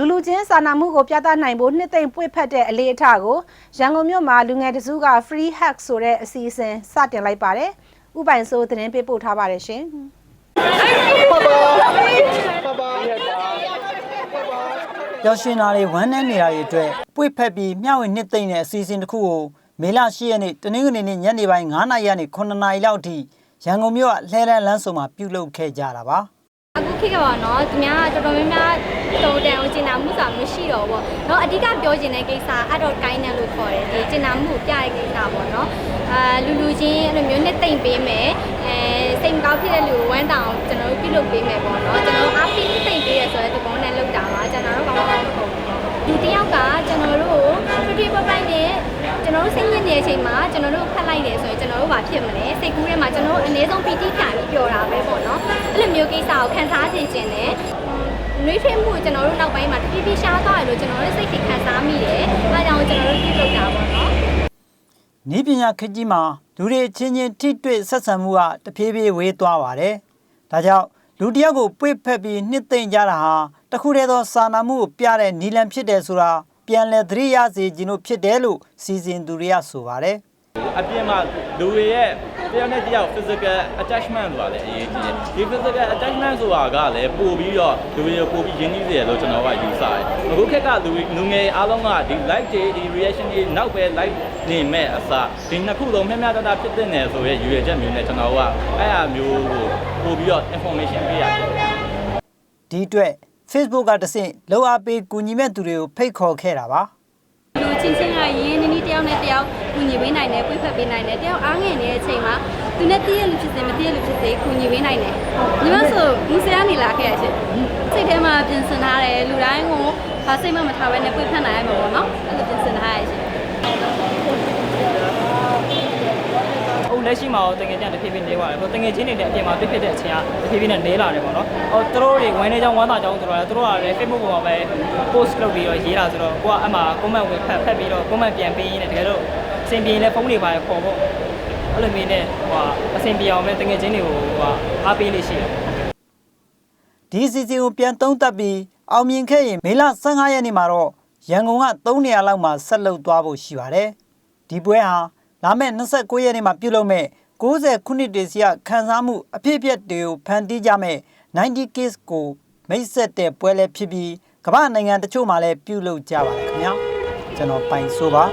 လူလူချင်းစာနာမှုကိုပြသနိုင်ဖို့နှစ်သိမ့်ပွေ့ဖက်တဲ့အလေးအထားကိုရန်ကုန်မြို့မှာလူငယ်တစုက free hack ဆိုတဲ့အစီအစဉ်စတင်လိုက်ပါတယ်။ဥပိုင်ဆိုးသတင်းပေးပို့ထားပါတယ်ရှင်။ပျော်ရွှင်တာတွေဝမ်းနည်းနေတာတွေအတွက်ပွေဖက်ပြီးမျှဝေနှစ်သိမ့်တဲ့အစီအစဉ်တစ်ခုကိုမေလ10ရက်နေ့တနင်္ဂနွေနေ့ညနေပိုင်း9:00နာရီကနေ9:00နာရီလောက်အထိရန်ကုန်မြို့ကလှဲလန်းလမ်းစုံမှာပြုလုပ်ခဲ့ကြတာပါ အခုခေတ်ကပါတော့သူများတော်တော်များများတုံတန်ကိုကျင်နာမှုစာမရှိတော့ဘူးပေါ့နော်အဓိကပြောချင်တဲ့ကိစ္စအတော့ကိုင်းတယ်လို့ခေါ်တယ်ဒီကျင်နာမှုကိုပြတဲ့ကိစ္စပေါ့နော်အာလူလူချင်းအဲ့လိုမျိုးနဲ့တိမ်ပေးမယ်အဲစိတ်မကောင်းဖြစ်တဲ့လူကိုဝမ်းတောင်ကျွန်တော်တို့ပြုလုပ်ပေးမယ်ပေါ့နော်ကျွန်တော်တို့အားပေးတိမ်ပေးရဆိုတဲ့ဒီကုန်းနဲ့လောက်တာပါကျွန်တော်တို့ကောင်းကောင်းမဟုတ်ဘူးဒီတယောက်ကကျွန်တော်တို့ကိုထွေထွေပပိုက်နဲ့ကျွန်တော်တို့စိတ်ညစ်နေတဲ့အချိန်မှာကျွန်တော်တို့ဖတ်လိုက်တယ်ဆိုရင် ကျွန်တော်တို့ဘာဖြစ်မလဲစိတ်ကူးထဲမှာကျွန်တော်တို့အနည်းဆုံးပီတိခံပြီးပျော်တာပဲပေါ့နော်အဲ့လိုမျိုးကိစ္စကိုခံစားနေခြင်းနဲ့နှွေးထွေးမှုကိုကျွန်တော်တို့နောက်ပိုင်းမှာတဖြည်းဖြည်းရှားသွားတယ်လို့ကျွန်တော်တို့စိတ်ထိခံစားမိတယ်။အဲဒါကြောင့်ကျွန်တော်တို့ပြုလုပ်တာပေါ့နော်။နီးပညာခေတ်ကြီးမှာလူတွေအချင်းချင်းထိတွေ့ဆက်ဆံမှုကတဖြည်းဖြည်းဝေးသွားပါတယ်ဒါကြောင့်လူတစ်ယောက်ကိုပွေဖက်ပြီးနှစ်သိမ့်ကြတာဟာတခုတည်းသောစာနာမှုကိုပြတဲ့နီလန်ဖြစ်တယ်ဆိုတာပြန်လည်သတိရစေခြင်းတို့ဖြစ်တယ်လို့စီစဉ်သူတွေကဆိုပါတယ် အပြင်မှာလူတွေရဲ့တယောက်နဲ့တယောက် physical attachment ဆိုတာလည်းအရေးကြီးတယ်ဒီ physical attachment ဆိုတာကလည်းပို့ပြီးတော့လူတွေကိုပို့ပြီးရင်းနှီးစေတယ်လို့ကျွန်တော်ကယူဆတယ်အခုခေတ်ကလူလူငယ်အားလုံးကဒီ live တွေဒီ reaction တွေနောက်ပဲ live နေမဲ့အစားဒီနှစ်ခုလုံးမျှမျှတတဖြစ်တဲ့နယ်ဆိုရဲယူရချက်မျိုးနဲ့ကျွန်တော်ကအဲ့အမျိုးကိုပို့ပြီးတော့ information ပေးရတယ်ဒီအတွက် Facebook ကတဆင့်လောက်အားပေးကူညီမဲ့သူတွေကိုဖိတ်ခေါ်ခဲ့တာပါလူ ချင်းချင်းကရင်းနှီးနှီးတယောက်နဲ့တယောက်ကူညီပေးနိုင်တယ်ပြည့်ဖက်ပေးနိုင်တယ်တယောက်အားငယ်နေတဲ့အချိန်မှာသူနဲ့တည့်ရလူဖြစ်စေမတည့်ရလူဖြစ်စေကူညီပေးနိုင်တယ်ညီမဆိုမူဆရာနေလာခဲ့ရရှင်စိတ်ထဲမှာပြင်ဆင်ထားတယ်လူတိုင်းကိုဘာစိတ်မှမထားဘဲနဲ့ပြည့်ဖက်နိုင်ရမှာပေါ့နော်အဲ့လိုပြင်ဆင်ထားရရှင် ဟို လက်ရှိမှာတော့တငယ်ချင်းတဖြည်းဖြည်းနေပါတယ်ဟိုတငယ်ချင်းတွေလည်းအပြင်မှာဖြစ်ဖြစ်တဲ့အချိန်ကတဖြည်းဖြည်းနဲ့နေလာတယ်ပေါ့နော်ဟိုသူတို့တွေဝမ်းနေကြောင်းဝမ်းသာကြောင်းဆိုတော့သူတို့ကလည်း Facebook ပေါ်မှာပဲ post လုပ်ပြီးတော့ရေးတာဆိုတော့ကိုကအမှ comment ဝင်ဖတ်ဖတ်ပြီးတော့ comment ပြန်ပေးရင်းနဲ့တကယ်တော့အဆင်ပြေရင်လည်းဖုန်းတွေပါခေါ်ဖို့အဲ့လိုမျိုးနဲ့ဟိုအဆင်ပြေအောင်ပဲတငယ်ချင်းတွေကိုဟိုအားပေးလေးရှိတယ်ဒီအစီအစဉ်ကိုပြန်သုံးသပ်ပြီးအောင်မြင်ခဲ့ရင်မေလ15ရက်နေ့မှာတော့ရန်ကုန်က3နေရာလောက်မှာဆက်လုပ်သွားဖို့ရှိပါတယ်ဒီပွဲဟာ လာမယ့်29ရက်နေ့မှာပြုလုပ်မဲ့60ခုနှစ်တည်းစီကခန်းစားမှုအဖြစ်အပျက်တွေကိုဖန်တီးကြမဲ့90 case ကိုမိတ်ဆက်တဲ့ပွဲလည်းဖြစ်ပြီးကမ္ဘာနိုင်ငံတချို့မှာလည်းပြုလုပ်ကြပါတယ်ခင်ဗျာကျွန်တော်ပိုင်ဆိုပါ